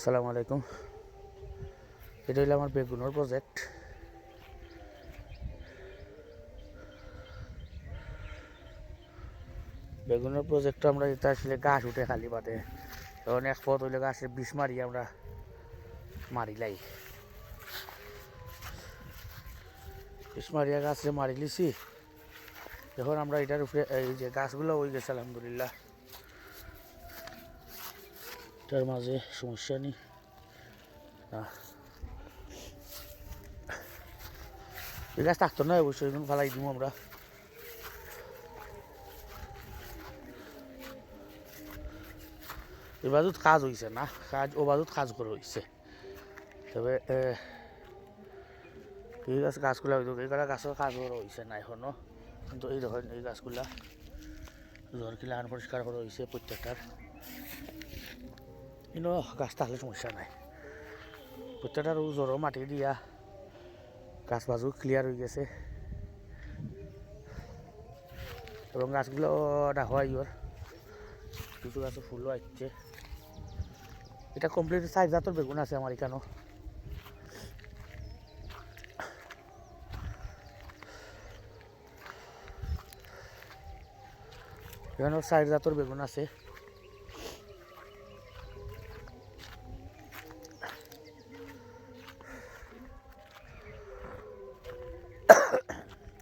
আসসালামু আলাইকুম। এটা হইল আমার বেগুনের প্রজেক্ট বেগুনের প্রজেক্ট আমরা এটা আসলে গাছ উঠে খালি বাদে। তখন এক পথ হইলে গাছের বিষ মারি আমরা মারিলাই। বিষ মারিয়া গাছে মারি লিছি এখন আমরা এটার উপরে এই যে গাছগুলো হয়ে গেছে, আলহামদুলিল্লাহ। এটার মাঝে সমস্যা নেই। না এই গাছ থাকতো না অবশ্যই এখন ফালাই দিব আমরা। এই বাজুত কাজ হয়েছে না, কাজ ও বাজুত কাজ করে হয়েছে তবে এই গাছ গাছগুলা হইতো এইগুলা গাছের কাজ করা হয়েছে না এখনও। কিন্তু এই দেখেন, এই গাছগুলা জ্বর কিলা আন পরিষ্কার করা হয়েছে প্রত্যেকটার। কিন্তু গাছ থাকলে সমস্যা নাই। প্রত্যেকটার জ্বরও মাটি দিয়া গাছ বাজু ক্লিয়ার হয়ে গেছে। এবং গাছগুলো ডাকা ইয়র কিছু গাছে ফুলও আসছে এটা কমপ্লিট সাইজ জাতর বেগুন আছে আমার এখানেও এখানেও সাইড জাতর বেগুন আছে।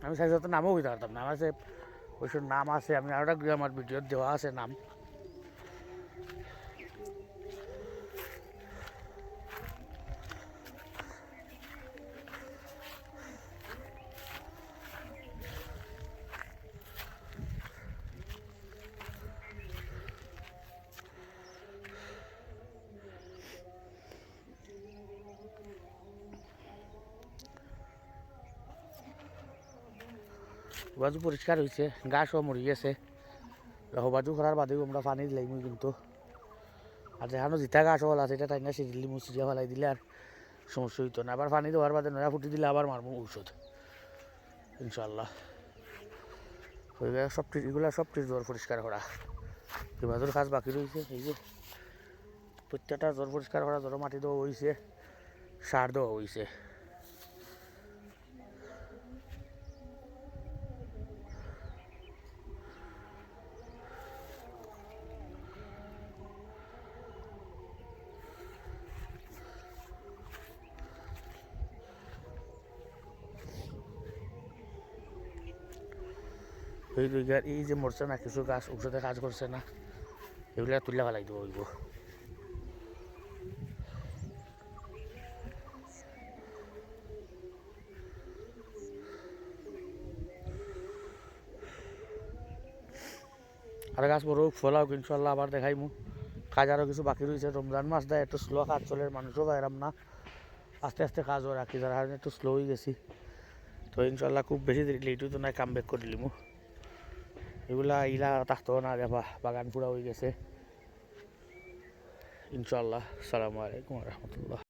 আমি সাইজ নামও বুঝতে পারতাম। না আমার আছে ওইসব নাম আছে, আমি আরও একটা আমার ভিডিও দেওয়া আছে নাম। বাজু পরিষ্কার হয়েছে গাছও মরি গেছে। বাজু করার বাদেও আমরা পানি দিলাম কিন্তু। আর যেখানে জিতা গাছ হল আছে এটা তাই না সিরিলি মুসিরিয়া ফেলাই দিলে আর সমস্যা হইতো না। আবার পানি দেওয়ার বাদে নয়া ফুটি দিলে আবার মারবো ঔষধ। ইনশাল্লাহ সব এগুলা সব জ্বর পরিষ্কার করা এবাদুর কাজ বাকি রয়েছে এই যে প্রত্যেকটা জ্বর পরিষ্কার করা জ্বর মাটি দেওয়া হয়েছে সার দেওয়া হয়েছে এই গাছ এই যে মরছে না, কিছু গাছ ঔষধে কাজ করছে না, এগুলা তুলে ফেলাই দিব হইব আর গাছ বড় ফলাও ইনশাল্লাহ আবার দেখাইমু। কাজ আরও কিছু বাকি রয়েছে, রমজান মাস দেয়, একটু স্লো কাজ চলে, মানুষও বাইরাম না। আস্তে আস্তে কাজও রাখি, যার কারণে একটু স্লো হয়ে গেছি। তো ইনশাল্লাহ খুব বেশি দেরি লেটও তো নাই কাম ব্যাক করে দিলিমু। এগুলা ইলা থাকতো না দেবা বাগান পুরা হয়ে গেছে। ইনশাল্লাহ সালামু আলাইকুম রহমতুল্লাহ।